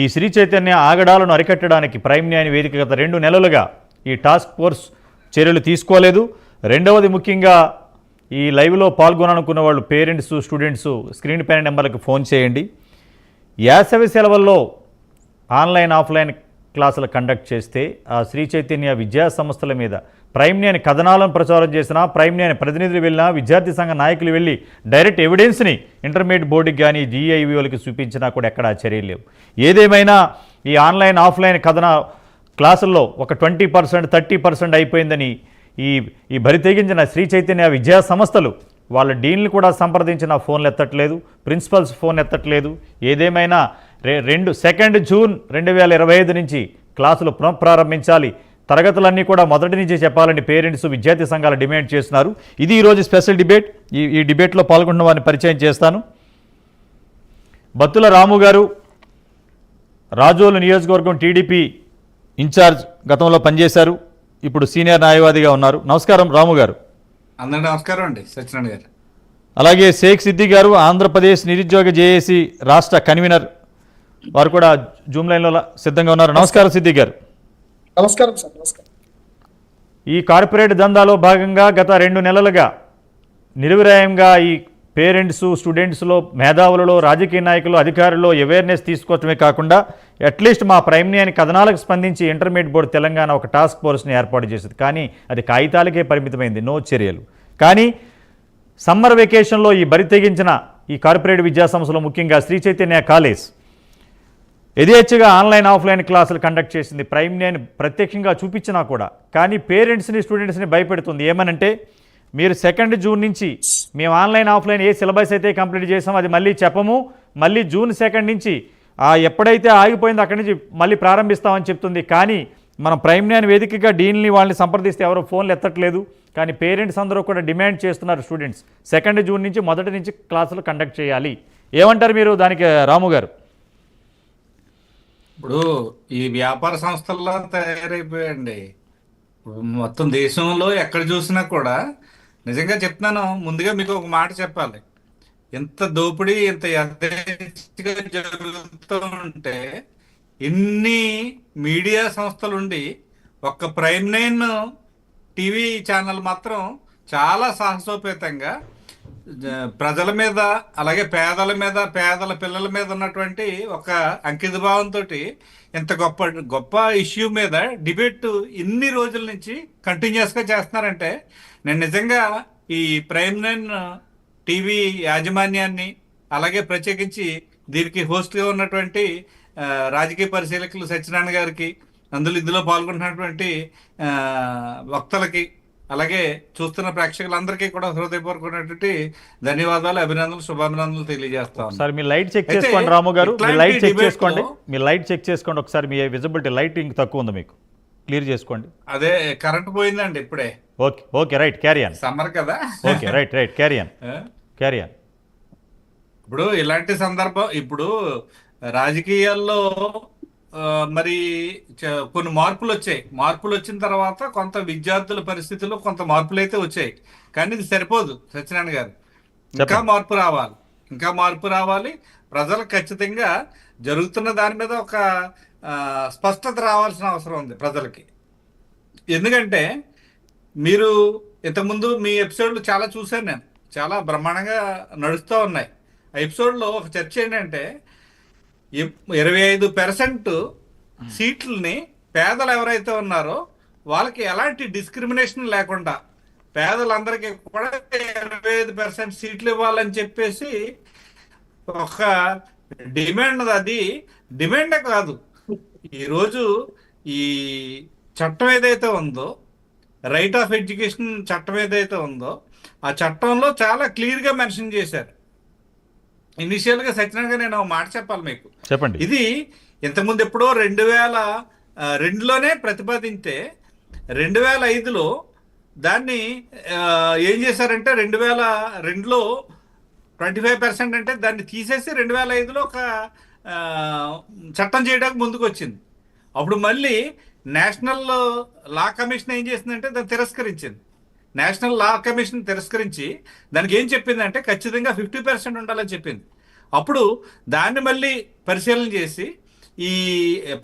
ఈ శ్రీ చైతన్య ఆగడాలను అరికట్టడానికి ప్రైమ్ న్యాయ వేదిక గత రెండు నెలలుగా ఈ టాస్క్ ఫోర్స్ చర్యలు తీసుకోలేదు. రెండవది ముఖ్యంగా ఈ లైవ్లో పాల్గొనాలనుకున్న వాళ్ళు పేరెంట్స్ స్టూడెంట్స్ స్క్రీన్ పైన నెంబర్లకు ఫోన్ చేయండి. యాసవి సెలవుల్లో ఆన్లైన్ ఆఫ్లైన్ క్లాసులు కండక్ట్ చేస్తే ఆ శ్రీ చైతన్య విద్యా సంస్థల మీద ప్రైమ్ కథనాలను ప్రచారం చేసినా ప్రైమ్ ప్రతినిధులు వెళ్ళినా విద్యార్థి సంఘ నాయకులు వెళ్ళి డైరెక్ట్ ఎవిడెన్స్ని ఇంటర్మీడియట్ బోర్డుకి కానీ జీఐవీఓలకి చూపించినా కూడా ఎక్కడా చర్యలు లేవు. ఏదేమైనా ఈ ఆన్లైన్ ఆఫ్లైన్ కథన క్లాసుల్లో ఒక ట్వంటీ పర్సెంట్ థర్టీ పర్సెంట్ అయిపోయిందని ఈ ఈ బరి తెగించిన శ్రీ చైతన్య విద్యా సంస్థలు వాళ్ళ డీన్లు కూడా సంప్రదించిన ఫోన్లు ఎత్తట్లేదు ప్రిన్సిపల్స్ ఫోన్ ఎత్తట్లేదు. ఏదేమైనా రె రెండు సెకండ్ జూన్ రెండు వేల ఇరవై ఐదు నుంచి క్లాసులు పునఃప్రారంభించాలి తరగతులన్నీ కూడా మొదటి నుంచి చెప్పాలని పేరెంట్స్ విద్యార్థి సంఘాలు డిమాండ్ చేస్తున్నారు. ఇది ఈరోజు స్పెషల్ డిబేట్. ఈ ఈ డిబేట్లో పాల్గొన్న వారిని పరిచయం చేస్తాను. బత్తుల రాము గారు రాజోలు నియోజకవర్గం టీడీపీ ఇన్ఛార్జ్ గతంలో పనిచేశారు. ఇప్పుడు సీనియర్ న్యాయవాదిగా ఉన్నారు. నమస్కారం రాము గారు. అందరికీ నమస్కారం అండి సత్యనారాయణ గారు. అలాగే షేక్ సిద్ది గారు ఆంధ్రప్రదేశ్ నిరుద్యోగ జేఏసీ రాష్ట్ర కన్వీనర్ వారు కూడా జూమ్ లైన్లో ల- సిద్ధంగా ఉన్నారు. నమస్కారం సిద్ది గారు. నమస్కారం సార్ నమస్కారం. ఈ కార్పొరేట్ దందాలో భాగంగా గత రెండు నెలలుగా నిరవిరాయంగా ఈ పేరెంట్స్ స్టూడెంట్స్లో మేధావులలో రాజకీయ నాయకులు అధికారుల్లో అవేర్నెస్ తీసుకోవటమే కాకుండా అట్లీస్ట్ మా ప్రైమ్నియాని కథనాలకు స్పందించి ఇంటర్మీడియట్ బోర్డు తెలంగాణ ఒక టాస్క్ ఫోర్స్ని ఏర్పాటు చేసింది. కానీ అది కాగితాలకే పరిమితమైంది. నో చర్యలు. కానీ సమ్మర్ వెకేషన్లో ఈ బరి తెగించిన ఈ కార్పొరేట్ విద్యా సంస్థలో ముఖ్యంగా శ్రీ చైతన్య కాలేజ్ యథేచ్ఛగా ఆన్లైన్ ఆఫ్లైన్ క్లాసులు కండక్ట్ చేసింది. ప్రైమ్ నేను ప్రత్యక్షంగా చూపించినా కూడా. కానీ పేరెంట్స్ని స్టూడెంట్స్ని భయపెడుతుంది. ఏమనంటే మీరు సెకండ్ జూన్ నుంచి మేము ఆన్లైన్ ఆఫ్లైన్ ఏ సిలబస్ అయితే కంప్లీట్ చేసామో అది మళ్ళీ చెప్పము. మళ్ళీ జూన్ సెకండ్ నుంచి ఎప్పుడైతే ఆగిపోయిందో అక్కడి నుంచి మళ్ళీ ప్రారంభిస్తామని చెప్తుంది. కానీ మనం ప్రైమ్ న్యాన్ వేదికగా డీన్ని వాళ్ళని సంప్రదిస్తే ఎవరో ఫోన్లు ఎత్తట్లేదు. కానీ పేరెంట్స్ అందరూ కూడా డిమాండ్ చేస్తున్నారు స్టూడెంట్స్. సెకండ్ జూన్ నుంచి మొదటి నుంచి క్లాసులు కండక్ట్ చేయాలి. ఏమంటారు మీరు దానికి రాము గారు? ఇప్పుడు ఈ వ్యాపార సంస్థల్లో తయారైపోయాయండి. ఇప్పుడు మొత్తం దేశంలో ఎక్కడ చూసినా కూడా నిజంగా చెప్తున్నాను ముందుగా మీకు ఒక మాట చెప్పాలి. ఇంత దోపిడీ ఇంత యథేచ్ఛగా జరుగుతూ ఉంటే ఎన్ని మీడియా సంస్థలుండి ఒక్క ప్రైమ్ నైన్ టీవీ ఛానల్ మాత్రం చాలా సాహసోపేతంగా ప్రజల మీద అలాగే పేదల మీద పేదల పిల్లల మీద ఉన్నటువంటి ఒక అంకిత భావంతో ఇంత గొప్ప గొప్ప ఇష్యూ మీద డిబేట్ ఇన్ని రోజుల నుంచి కంటిన్యూస్గా చేస్తున్నారంటే నేను నిజంగా ఈ ప్రైమ్ నైన్ టీవీ యాజమాన్యాన్ని అలాగే ప్రత్యేకించి దీనికి హోస్ట్గా ఉన్నటువంటి రాజకీయ పరిశీలకులు సత్యనారాయణ గారికి అందులో ఇందులో పాల్గొంటున్నటువంటి వక్తలకి అలాగే చూస్తున్న ప్రేక్షకులందరికీ కూడా హృదయపూర్వకమైనటువంటి ధన్యవాదాలు అభినందనలు శుభాభినందనలు తెలియజేస్తా. ఒకసారి మీ లైట్ చెక్ చేసుకోండి రాము గారు. మీ లైట్ చెక్ చేసుకోండి. మీ లైట్ చెక్ చేసుకోండి. ఒకసారి మీ విజిబిలిటీ లైటింగ్ తక్కువ ఉంది మీకు. క్లియర్ చేసుకోండి. అదే కరెంట్ పోయిందండి ఇప్పుడే. Okay okay right carry on summer కదా. Okay right right carry on ఆ? క్యారీ ఆన్ ఇప్పుడు ఇలాంటి సందర్భం ఇప్పుడు రాజకీయాల్లో మరి కొన్ని మార్పులు వచ్చాయి. మార్పులు వచ్చిన తర్వాత కొంత విద్యార్థుల పరిస్థితుల్లో కొంత మార్పులు అయితే వచ్చాయి. కానీ ఇది సరిపోదు సత్యనారాయణ గారు. ఇంకా. మార్పు రావాలి. ఇంకా మార్పు రావాలి. ప్రజలు ఖచ్చితంగా జరుగుతున్న దాని మీద ఒక స్పష్టత రావాల్సిన అవసరం ఉంది ప్రజలకి. ఎందుకంటే మీరు ఇంతకుముందు మీ ఎపిసోడ్లు చాలా చూశాను నేను. చాలా బ్రహ్మాండంగా నడుస్తూ ఉన్నాయి. ఆ ఎపిసోడ్లో ఒక చర్చ ఏంటంటే ఇరవై ఐదు పర్సెంట్ సీట్లని పేదలు ఎవరైతే ఉన్నారో వాళ్ళకి ఎలాంటి డిస్క్రిమినేషన్ లేకుండా పేదలందరికీ కూడా ఇరవై ఐదు పర్సెంట్ సీట్లు ఇవ్వాలని చెప్పేసి ఒక డిమాండ్ అది డిమాండే కాదు. ఈరోజు ఈ చట్టం ఏదైతే ఉందో రైట్ ఆఫ్ ఎడ్యుకేషన్ చట్టం ఏదైతే ఉందో ఆ చట్టంలో చాలా క్లియర్గా మెన్షన్ చేశారు. ఇనిషియల్గా సత్యనారాయణ గారు నేను ఒక మాట చెప్పాలి మీకు. చెప్పండి. ఇది ఇంతకుముందు ఎప్పుడో రెండు వేల రెండులోనే ప్రతిపాదింతే రెండు వేల ఐదులో దాన్ని ఏం చేశారంటే రెండు వేల రెండులో ట్వంటీ ఫైవ్ పర్సెంట్ అంటే దాన్ని తీసేసి రెండు వేల ఐదులో ఒక చట్టం చేయడానికి ముందుకు వచ్చింది అప్పుడు మళ్ళీ నేషనల్ లా కమిషన్ ఏం చేసిందంటే దాన్ని తిరస్కరించింది. నేషనల్ లా కమిషన్ తిరస్కరించి దానికి ఏం చెప్పిందంటే ఖచ్చితంగా ఫిఫ్టీ పర్సెంట్ ఉండాలని చెప్పింది. అప్పుడు దాన్ని మళ్ళీ పరిశీలన చేసి ఈ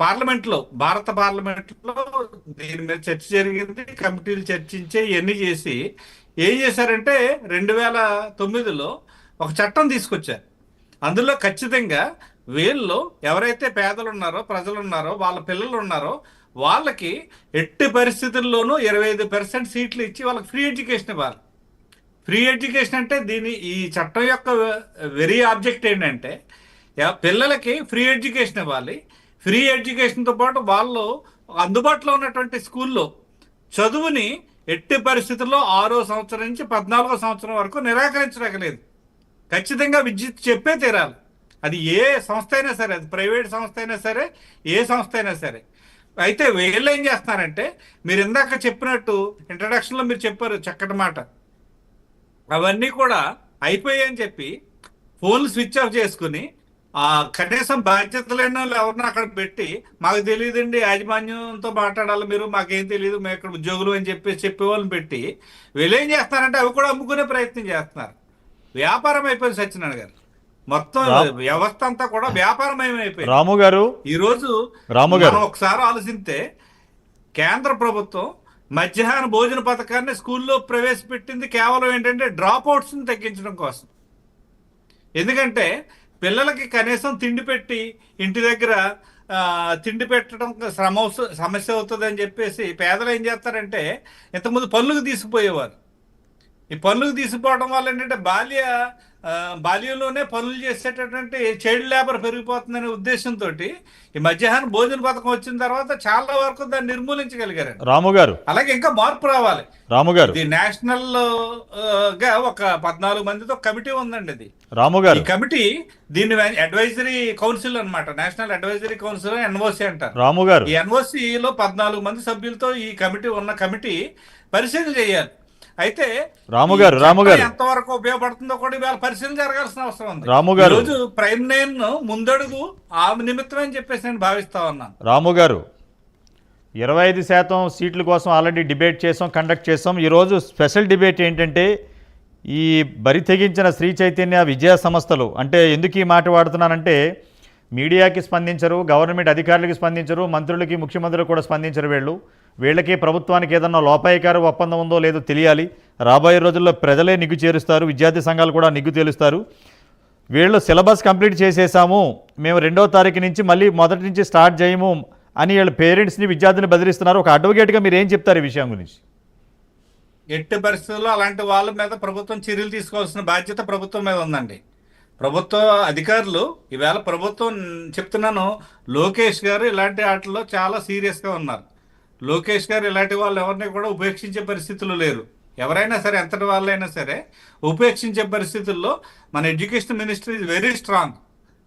పార్లమెంట్లో భారత పార్లమెంట్లో దీని మీద చర్చ జరిగింది కమిటీలు చర్చించే ఇవన్నీ చేసి ఏం చేశారంటే రెండు వేల తొమ్మిదిలో ఒక చట్టం తీసుకొచ్చారు. అందులో ఖచ్చితంగా వీళ్ళు ఎవరైతే పేదలు ఉన్నారో ప్రజలు ఉన్నారో వాళ్ళ పిల్లలు ఉన్నారో వాళ్ళకి ఎట్టి పరిస్థితుల్లోనూ ఇరవై ఐదు పర్సెంట్ సీట్లు ఇచ్చి వాళ్ళకి ఫ్రీ ఎడ్యుకేషన్ ఇవ్వాలి. ఫ్రీ ఎడ్యుకేషన్ అంటే దీని ఈ చట్టం యొక్క వెరీ ఆబ్జెక్ట్ ఏంటంటే పిల్లలకి ఫ్రీ ఎడ్యుకేషన్ ఇవ్వాలి. ఫ్రీ ఎడ్యుకేషన్తో పాటు వాళ్ళు అందుబాటులో ఉన్నటువంటి స్కూల్లో చదువుని ఎట్టి పరిస్థితుల్లో ఆరో సంవత్సరం నుంచి పద్నాలుగో సంవత్సరం వరకు నిరాకరించలేదు ఖచ్చితంగా విద్యుత్ చెప్పే తీరాలి. అది ఏ సంస్థ అయినా సరే అది ప్రైవేట్ సంస్థ అయినా సరే ఏ సంస్థ అయినా సరే. అయితే వీళ్ళు ఏం చేస్తారంటే మీరు ఇందాక చెప్పినట్టు ఇంట్రడక్షన్లో మీరు చెప్పారు చక్కటి మాట. అవన్నీ కూడా అయిపోయాయని చెప్పి ఫోన్లు స్విచ్ ఆఫ్ చేసుకుని ఆ కనీసం బాధ్యత లేని వాళ్ళు ఎవరినో అక్కడ పెట్టి మాకు తెలియదండి యాజమాన్యంతో మాట్లాడాలి మీరు మాకేం తెలియదు మేము ఇక్కడ ఉద్యోగులు అని చెప్పి చెప్పే వాళ్ళని పెట్టి వీళ్ళు ఏం చేస్తారంటే అవి కూడా అమ్ముకునే ప్రయత్నం చేస్తున్నారు. వ్యాపారం అయిపోయింది సత్యనారాయణ గారు. మొత్తం వ్యవస్థ అంతా కూడా వ్యాపారమయం అయిపోయింది రాము గారు ఈ రోజు రాము గారు. ఒకసారి ఆలోచిస్తే కేంద్ర ప్రభుత్వం మధ్యాహ్న భోజన పథకాన్ని స్కూల్లో ప్రవేశపెట్టింది కేవలం ఏంటంటే డ్రాప్ అవుట్స్ని తగ్గించడం కోసం. ఎందుకంటే పిల్లలకి కనీసం తిండి పెట్టి ఇంటి దగ్గర తిండి పెట్టడం శ్రమ సమస్య అవుతుంది అని చెప్పేసి పేదలు ఏం చేస్తారంటే ఇంతకుముందు పనులకు తీసుకుపోయేవారు. ఈ పనులకు తీసుకుపోవడం వల్ల ఏంటంటే బాల్య బాల్యంలోనే పనులు చేసేటటువంటి చైల్డ్ లేబర్ పెరిగిపోతుందనే ఉద్దేశంతో ఈ మధ్యాహ్నం భోజన పథకం వచ్చిన తర్వాత చాలా వరకు దాన్ని నిర్మూలించగలిగారు రాము గారు. అలాగే ఇంకా మార్పు రావాలి. రాము గారు. ఇది నేషనల్గా ఒక పద్నాలుగు మందితో కమిటీ ఉందండి ఇది. రాము ఈ గారు కమిటీ దీన్ని అడ్వైజరీ కౌన్సిల్ అన్నమాట. నేషనల్ అడ్వైజరీ కౌన్సిల్ ఎన్ఓసి అంటారు. రాము గారు. ఈ NOC లో పద్నాలుగు మంది సభ్యులతో ఈ కమిటీ ఉన్న కమిటీ పరిశీలన చేయాలి. అయితే రాము గారు, రాము గారు. ఎంతవరకు ఉపయోగపడుతుందో కూడా ఇవాళ పరిశీలన జరగాల్సిన అవసరం ఉంది. రాము గారు. రోజు ప్రైమ్ నైన్ ముందడుగు ఆ నిమిత్తమే అని చెప్పేసి నేను భావిస్తా ఉన్నాను. రాము గారు ఇరవై ఐదు శాతం సీట్ల కోసం ఆల్రెడీ డిబేట్ చేసాం కండక్ట్ చేసాం. ఈరోజు స్పెషల్ డిబేట్ ఏంటంటే ఈ బరి తెగించిన శ్రీ చైతన్య విద్యా సంస్థలు. అంటే ఎందుకు ఈ మాట వాడుతున్నానంటే మీడియాకి స్పందించరు గవర్నమెంట్ అధికారులకి స్పందించరు మంత్రులకి ముఖ్యమంత్రులు కూడా స్పందించరు వీళ్ళు. వీళ్ళకి ప్రభుత్వానికి ఏదన్నా లోపాయికార ఒప్పందం ఉందో లేదో తెలియాలి. రాబోయే రోజుల్లో ప్రజలే నిగ్గు చేరుస్తారు. విద్యార్థి సంఘాలు కూడా నిగ్గు తేలుస్తారు. వీళ్ళు సిలబస్ కంప్లీట్ చేసేసాము మేము రెండో తారీఖు నుంచి మళ్ళీ మొదటి నుంచి స్టార్ట్ చేయము అని వీళ్ళ పేరెంట్స్ని విద్యార్థిని బదిలిస్తున్నారు ఒక అడ్వకేట్గా మీరు ఏం చెప్తారు ఈ విషయం గురించి? ఎట్టి పరిస్థితుల్లో అలాంటి వాళ్ళ మీద ప్రభుత్వం చర్యలు తీసుకోవాల్సిన బాధ్యత ప్రభుత్వం మీద ఉందండి. ప్రభుత్వ అధికారులు ఈవేళ ప్రభుత్వం చెప్తున్నాను లోకేష్ గారు ఇలాంటి వాటిల్లో చాలా సీరియస్గా ఉన్నారు. లోకేష్ గారు ఇలాంటి వాళ్ళు ఎవరిని కూడా ఉపేక్షించే పరిస్థితులు లేరు. ఎవరైనా సరే ఎంతటి వాళ్ళైనా సరే ఉపేక్షించే పరిస్థితుల్లో మన education ministry is very strong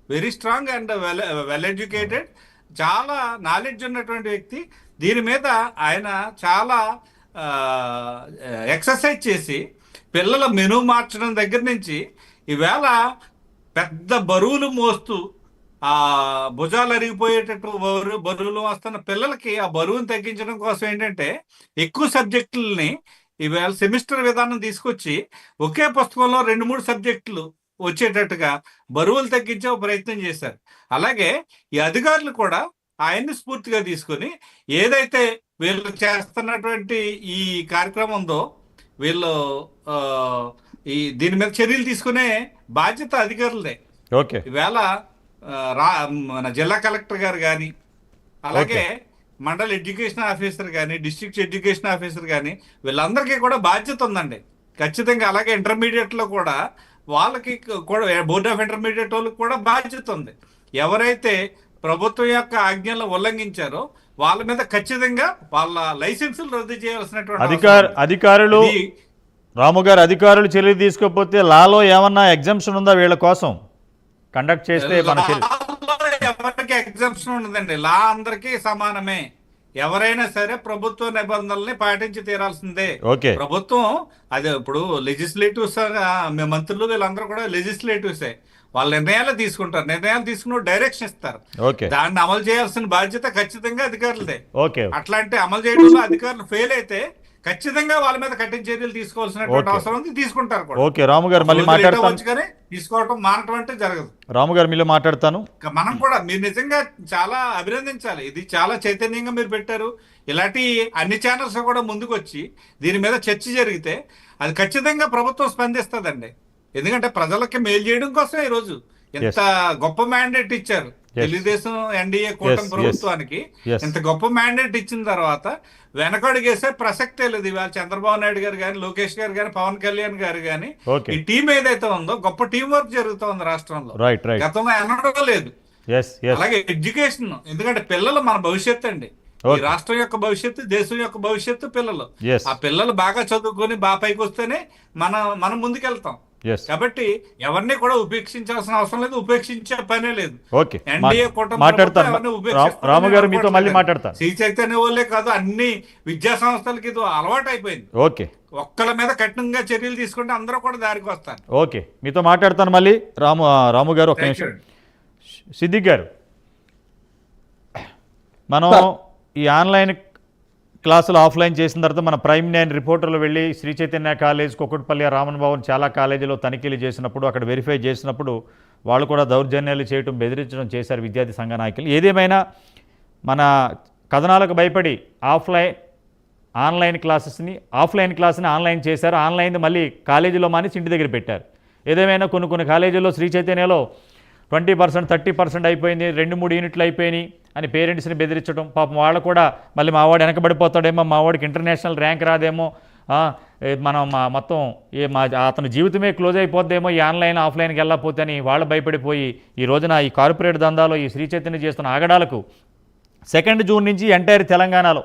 very strong and well well educated చాలా నాలెడ్జ్ ఉన్నటువంటి వ్యక్తి. దీని మీద ఆయన చాలా ఎక్సర్సైజ్ చేసి పిల్లల మెను మార్చడం దగ్గర నుంచి ఈవేళ పెద్ద బరువులు మోస్తూ ఆ భుజాలు అరిగిపోయేటట్టు బరువు బరువులు వస్తున్న పిల్లలకి ఆ బరువును తగ్గించడం కోసం ఏంటంటే ఎక్కువ సబ్జెక్టులని ఈవేళ సెమిస్టర్ విధానం తీసుకొచ్చి ఒకే పుస్తకంలో రెండు మూడు సబ్జెక్టులు వచ్చేటట్టుగా బరువులు తగ్గించే ఒక ప్రయత్నం చేశారు. అలాగే ఈ అధికారులు కూడా ఆయన్ని స్ఫూర్తిగా తీసుకొని ఏదైతే వీళ్ళు చేస్తున్నటువంటి ఈ కార్యక్రమం ఉందో వీళ్ళు ఆ, ఈ దీని మీద చర్యలు తీసుకునే బాధ్యత అధికారులదే. ఓకే. ఈవేళ రా మన జిల్లా కలెక్టర్ గారు కానీ అలాగే మండల ఎడ్యుకేషన్ ఆఫీసర్ కానీ డిస్ట్రిక్ట్ ఎడ్యుకేషన్ ఆఫీసర్ కానీ వీళ్ళందరికీ కూడా బాధ్యత ఉందండి. ఖచ్చితంగా అలాగే ఇంటర్మీడియట్లో కూడా వాళ్ళకి కూడా బోర్డ్ ఆఫ్ ఇంటర్మీడియట్ వాళ్ళకి కూడా బాధ్యత ఉంది. ఎవరైతే ప్రభుత్వం యొక్క ఆజ్ఞలను ఉల్లంఘించారో వాళ్ళ మీద ఖచ్చితంగా వాళ్ళ లైసెన్సులు రద్దు చేయాల్సినటువంటి అధికార. అధికారులు రాము గారు అధికారులు చర్యలు తీసుకోకపోతే లాలో ఏమన్నా ఎగ్జామ్షన్ ఉందా వీళ్ళ కోసం? కండక్ట్ చేస్తే మన చర్య లాలో ఎవరికి ఎగ్జామ్షన్ ఉండదండి. లా అందరికీ సమానమే. ఎవరైనా సరే ప్రభుత్వ నిబంధనల్ని పాటించి తీరాల్సిందే. ఓకే. ప్రభుత్వం అదే ఇప్పుడు లెజిస్లేటివ్స్ మంత్రులు వీళ్ళందరూ కూడా లెజిస్లేటివ్సే వాళ్ళ నిర్ణయాలు తీసుకుంటారు. నిర్ణయాలు తీసుకుని డైరెక్షన్ ఇస్తారు. దాన్ని అమలు చేయాల్సిన బాధ్యత ఖచ్చితంగా అధికారులదే. ఓకే. అట్లాంటి అమలు చేయడంలో అధికారులు ఫెయిల్ అయితే ఖచ్చితంగా వాళ్ళ మీద కఠిన చర్యలు తీసుకోవాల్సినటువంటి. అవసరం ఉంది. తీసుకుంటారు ఓకే రాము గారు మళ్ళీ మాట్లాడతాను. కానీ తీసుకోవటం మానటం అంటే జరగదు. రాము గారు మీలో మాట్లాడతాను. మనం కూడా మీరు నిజంగా చాలా అభినందించాలి. ఇది చాలా చైతన్యంగా మీరు పెట్టారు. ఇలాంటి అన్ని ఛానల్స్ కూడా ముందుకు వచ్చి దీని మీద చర్చ జరిగితే అది ఖచ్చితంగా ప్రభుత్వం స్పందిస్తుందండి. ఎందుకంటే ప్రజలకి మేలు చేయడం కోసం ఈ రోజు ఎంత గొప్ప మ్యాండేట్ ఇచ్చారు. తెలుగుదేశం ఎన్డీఏ కూటమి. ప్రభుత్వానికి. ఇంత గొప్ప మ్యాండేట్ ఇచ్చిన తర్వాత వెనకడుగేసే ప్రసక్తే లేదు. ఇవాళ చంద్రబాబు నాయుడు గారు కానీ లోకేష్ గారు కానీ పవన్ కళ్యాణ్ గారు కానీ ఈ టీం ఏదైతే ఉందో గొప్ప టీం వర్క్ జరుగుతోంది రాష్ట్రంలో. గతంలో ఎన్నడూ లేదు. అలాగే ఎడ్యుకేషన్ ఎందుకంటే పిల్లలు మన భవిష్యత్తు అండి. ఈ. రాష్ట్రం యొక్క భవిష్యత్తు దేశం యొక్క భవిష్యత్తు పిల్లలు. ఆ పిల్లలు బాగా చదువుకొని బాగా పైకి వస్తేనే మన మనం ముందుకెళ్తాం. కాబట్టి ఎవరిని కూడా ఉపేక్షించాల్సిన అవసరం లేదు ఉపేక్షించే పనే లేదు. ఎన్డీఏ కూటమి గారు మీతో మళ్ళీ. మాట్లాడతాను. శ్రీ చైతన్య వాళ్ళే కాదు అన్ని విద్యా సంస్థలకి ఇది అలవాటు అయిపోయింది ఓకే ఒక్కళ్ళ మీద కఠినంగా చర్యలు తీసుకుంటే అందరూ కూడా దారికి వస్తారు. ఓకే మీతో మాట్లాడతాను మళ్ళీ. రాము రాము గారు ఒక నిమిషం. సిద్దిక్ గారు మనం ఈ ఆన్లైన్ క్లాసులు ఆఫ్లైన్ చేసిన తర్వాత మన ప్రైమ్ నైన్ రిపోర్టర్లు వెళ్ళి శ్రీ చైతన్య కాలేజ్ కుక్కటిపల్లి రామన్ భవన్ చాలా కాలేజీలో తనిఖీలు చేసినప్పుడు అక్కడ వెరిఫై చేసినప్పుడు వాళ్ళు కూడా దౌర్జన్యాలు చేయటం బెదిరించడం చేశారు విద్యార్థి సంఘ నాయకులు. ఏదేమైనా మన కథనాలకు భయపడి ఆఫ్లైన్ ఆన్లైన్ క్లాసెస్ని ఆఫ్లైన్ క్లాస్ని ఆన్లైన్ చేశారు ఆన్లైన్ మళ్ళీ కాలేజీలో మానేసి ఇంటి దగ్గర పెట్టారు. ఏదేమైనా కొన్ని కొన్ని కాలేజీల్లో శ్రీ చైతన్యలో ట్వంటీ పర్సెంట్ థర్టీ పర్సెంట్ అయిపోయింది రెండు మూడు యూనిట్లు అయిపోయినాయి అని పేరెంట్స్ని బెదిరించడం. పాపం వాళ్ళు కూడా మళ్ళీ మావాడు వెనకబడిపోతాడేమో మా వాడికి ఇంటర్నేషనల్ ర్యాంక్ రాదేమో మనం మా మొత్తం ఏ మా అతని జీవితమే క్లోజ్ అయిపోద్దేమో ఈ ఆన్లైన్ ఆఫ్లైన్కి వెళ్ళకపోతే అని వాళ్ళు భయపడిపోయి ఈ రోజున ఈ కార్పొరేట్ దందాలో ఈ శ్రీ చైతన్య చేస్తున్న ఆగడాలకు సెకండ్ జూన్ నుంచి ఎంటైర్ తెలంగాణలో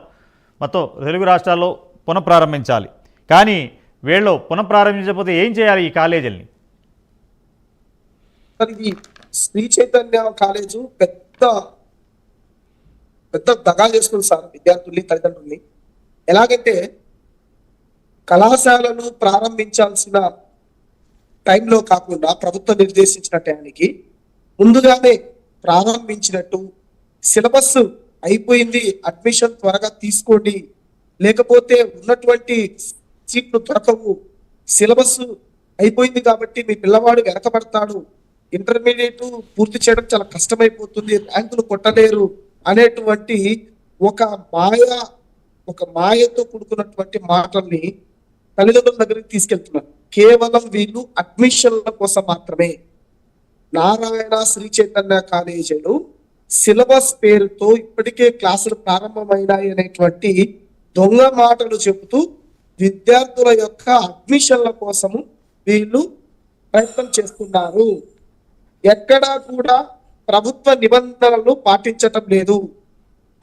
మొత్తం తెలుగు రాష్ట్రాల్లో పునఃప్రారంభించాలి. కానీ వీళ్ళు పునఃప్రారంభించకపోతే ఏం చేయాలి ఈ కాలేజీల్ని? శ్రీ చైతన్య కాలేజు పెద్ద పెద్ద దగా చేసుకుంది సార్ విద్యార్థుల్ని తల్లిదండ్రుల్ని. ఎలాగంటే కళాశాలను ప్రారంభించాల్సిన టైంలో కాకుండా ప్రభుత్వం నిర్దేశించిన టైంకి ముందుగానే ప్రారంభించినట్టు సిలబస్ అయిపోయింది. అడ్మిషన్ త్వరగా తీసుకోండి. లేకపోతే ఉన్నటువంటి సీట్లు దొరకవు సిలబస్ అయిపోయింది కాబట్టి మీ పిల్లవాడు వెనకబడతాడు. ఇంటర్మీడియట్ పూర్తి చేయడం చాలా కష్టమైపోతుంది ర్యాంకులు కొట్టలేరు అనేటువంటి ఒక మాయ ఒక మాయతో కూడుకున్నటువంటి మాటల్ని తల్లిదండ్రుల దగ్గరికి తీసుకెళ్తున్నారు. కేవలం వీళ్ళు అడ్మిషన్ల కోసం మాత్రమే. నారాయణ శ్రీ చైతన్య కాలేజీలు సిలబస్ పేరుతో ఇప్పటికే క్లాసులు ప్రారంభమైనాయి అనేటువంటి దొంగ మాటలు చెబుతూ విద్యార్థుల యొక్క అడ్మిషన్ల కోసము వీళ్ళు ప్రయత్నం చేస్తున్నారు. ఎక్కడా కూడా ప్రభుత్వ నిబంధనలు పాటించటం లేదు.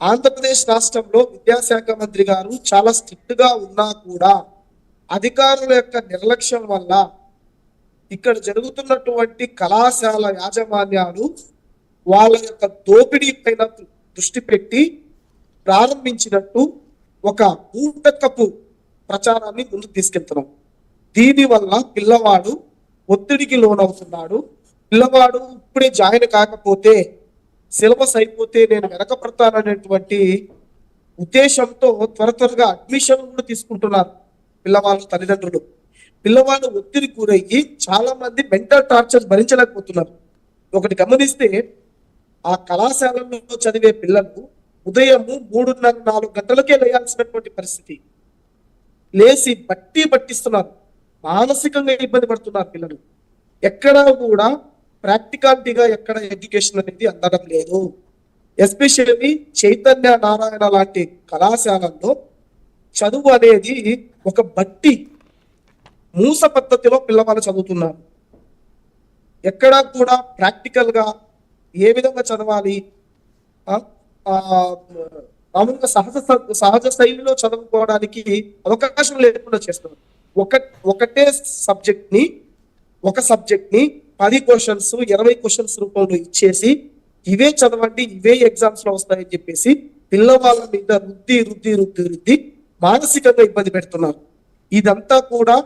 ఆంధ్రప్రదేశ్ రాష్ట్రంలో విద్యాశాఖ మంత్రి గారు చాలా స్ట్రిక్ట్గా ఉన్నా కూడా అధికారుల యొక్క నిర్లక్ష్యం వల్ల ఇక్కడ జరుగుతున్నటువంటి కళాశాల యాజమాన్యాలు వాళ్ళ యొక్క దోపిడీ పైన దృష్టి పెట్టి ప్రారంభించినట్టు ఒక ఊటకపు ప్రచారాన్ని ముందుకు తీసుకెళ్తున్నాం. దీనివల్ల పిల్లవాడు ఒత్తిడికి లోనవుతున్నాడు. పిల్లవాడు ఇప్పుడే జాయిన్ కాకపోతే సిలబస్ అయిపోతే నేను వెనకపడతాననేటువంటి ఉద్దేశంతో త్వర త్వరగా అడ్మిషన్ కూడా తీసుకుంటున్నారు పిల్లవాళ్ళ తల్లిదండ్రులు. పిల్లవాళ్ళు ఒత్తిడి గురయ్యి చాలా మంది మెంటల్ టార్చర్ భరించలేకపోతున్నారు. ఒకటి గమనిస్తే ఆ కళాశాలలో చదివే పిల్లలు ఉదయము మూడున్నర నాలుగు గంటలకే లేయాల్సినటువంటి పరిస్థితి. లేచి బట్టి పట్టిస్తున్నారు. మానసికంగా ఇబ్బంది పడుతున్నారు పిల్లలు. ఎక్కడా కూడా ప్రాక్టికాలిటీగా ఎక్కడ ఎడ్యుకేషన్ అనేది అందడం లేదు. ఎస్పెషల్లీ చైతన్య నారాయణ లాంటి కళాశాలల్లో చదువు అనేది ఒక బట్టి మూస పద్ధతిలో పిల్లవాళ్ళు చదువుతున్నారు. ఎక్కడా కూడా ప్రాక్టికల్గా ఏ విధంగా చదవాలి? మామూలుగా సహజ సహజ శైలిలో చదువుకోవడానికి అవకాశం లేకుండా చేస్తున్నారు. ఒక ఒకటే సబ్జెక్ట్ని ఒక సబ్జెక్ట్ని పది క్వశ్చన్స్ ఇరవై క్వశ్చన్స్ రూపంలో ఇచ్చేసి ఇవే చదవండి ఇవే ఎగ్జామ్స్లో వస్తాయని చెప్పేసి పిల్లవాళ్ళ మీద రుద్ది రుద్ది రుద్ది రుద్ది మానసికంగా ఇబ్బంది పెడుతున్నారు. ఇదంతా కూడా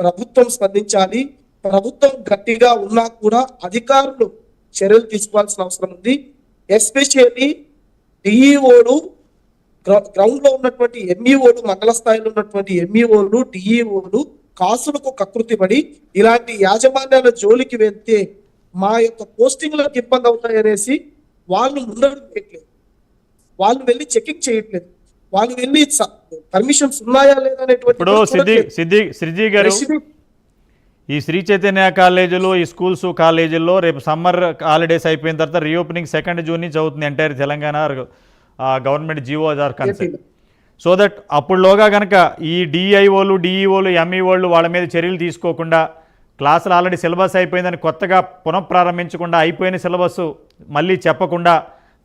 ప్రభుత్వం స్పందించాలి. ప్రభుత్వం గట్టిగా ఉన్నా కూడా అధికారులు చర్యలు తీసుకోవాల్సిన అవసరం ఉంది. ఎస్పెషల్లీ డిఈఓలు గ్రౌండ్లో ఉన్నటువంటి ఎంఈఓలు మండల స్థాయిలో ఉన్నటువంటి ఎంఈఓలు డిఈఓలు కాసులకు కకృతి పడి ఇలాంటి యాజమాన్యాల జోలికి వెళ్తే మా యొక్క పోస్టింగ్లకు ఇబ్బంది అవుతాయి అనేసి వాళ్ళు ముందడుగు వేయట్లేదు. వాళ్ళు వెళ్ళి చెకింగ్ చేయట్లేదు. వాళ్ళు వెళ్ళి పర్మిషన్స్ ఉన్నాయా లేదా అనేటువంటి ఈ శ్రీ చైతన్య కాలేజీలు ఈ స్కూల్స్ కాలేజీల్లో రేపు సమ్మర్ హాలిడేస్ అయిపోయిన తర్వాత రీఓపెనింగ్ సెకండ్ జూన్ నుంచి అవుతుంది entire Telangana government GO or concept so that అప్పుడులోగా కనుక ఈ డిఐఓలు డిఈఓలు ఎంఈఓలు వాళ్ళ మీద చర్యలు తీసుకోకుండా క్లాసులు ఆల్రెడీ సిలబస్ అయిపోయిందని కొత్తగా పునఃప్రారంభించకుండా అయిపోయిన సిలబస్ మళ్ళీ చెప్పకుండా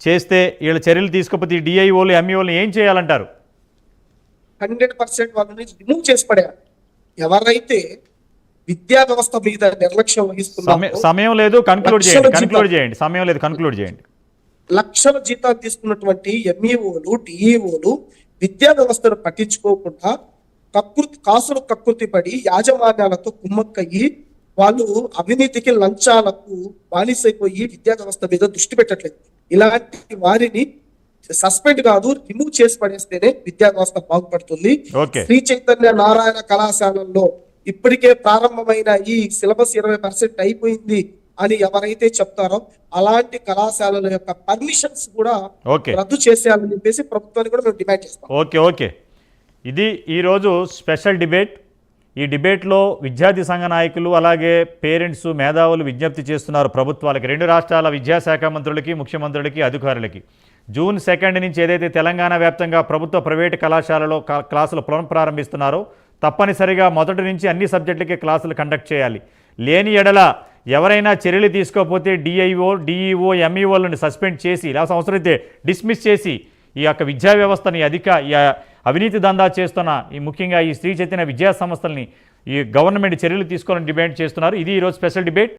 చేస్తే వీళ్ళ చర్యలు తీసుకోకపోతే ఈ డిఐఓలు ఎంఈఓలు ఏం చేయాలంటారు హండ్రెడ్ పర్సెంట్ వాళ్ళని రిమూవ్ చేసి పడేయాలి ఎవరైతే విద్యా వ్యవస్థ మీద నిర్లక్ష్యం సమయం వహిస్తున్నారో సమయం లేదు కన్క్లూడ్ చేయండి. కన్క్లూడ్ చేయండి సమయం లేదు కన్క్లూడ్ చేయండి లక్షల జీతాలు తీసుకున్నటువంటి ఎంఈఓలు డిఈఓలు విద్యా వ్యవస్థను పట్టించుకోకుండా కకృతి కాసులు కకృతి పడి యాజమాన్యాలతో కుమ్మక్కయ్యి వాళ్ళు అవినీతికి లంచాలకు బానిసైపోయి విద్యా వ్యవస్థ మీద దృష్టి పెట్టట్లేదు. ఇలాంటి వారిని సస్పెండ్ కాదు రిమూవ్ చేసి పడేస్తేనే విద్యా వ్యవస్థ బాగుపడుతుంది. శ్రీ చైతన్య నారాయణ కళాశాలల్లో ఇప్పటికే ప్రారంభమైన ఈ సిలబస్ ఇరవై పర్సెంట్ అయిపోయింది. అని ఎవరైతే చెప్తారో అలాంటి కళాశాలల యొక్క పర్మిషన్స్ కూడా రద్దు చేసేయాలని చెప్పేసి ప్రభుత్వాన్ని కూడా మేము డిమాండ్ చేస్తాం. Okay okay. ఇది ఈరోజు స్పెషల్ డిబేట్. ఈ డిబేట్లో విద్యార్థి సంఘ నాయకులు అలాగే పేరెంట్స్ మేధావులు విజ్ఞప్తి చేస్తున్నారు ప్రభుత్వాలకి. రెండు రాష్ట్రాల విద్యాశాఖ మంత్రులకి ముఖ్యమంత్రులకి అధికారులకి. జూన్ సెకండ్ నుంచి ఏదైతే తెలంగాణ వ్యాప్తంగా ప్రభుత్వ ప్రైవేటు కళాశాలలో క్లాసులు పునఃప్రారంభిస్తున్నారో తప్పనిసరిగా మొదటి నుంచి అన్ని సబ్జెక్టులకి క్లాసులు కండక్ట్ చేయాలి. లేని ఎడల ఎవరైనా చర్యలు తీసుకోకపోతే డిఐఓ డిఈఓ ఎంఈఓలను సస్పెండ్ చేసి ఇలా అవసరమైతే డిస్మిస్ చేసి ఈ యొక్క విద్యా వ్యవస్థని అధిక ఈ అవినీతి దందా చేస్తున్న ఈ ముఖ్యంగా ఈ స్త్రీ చైతన్య విద్యా సంస్థల్ని ఈ గవర్నమెంట్ చర్యలు తీసుకోవాలని డిమాండ్ చేస్తున్నారు. ఇది ఈరోజు స్పెషల్ డిబేట్.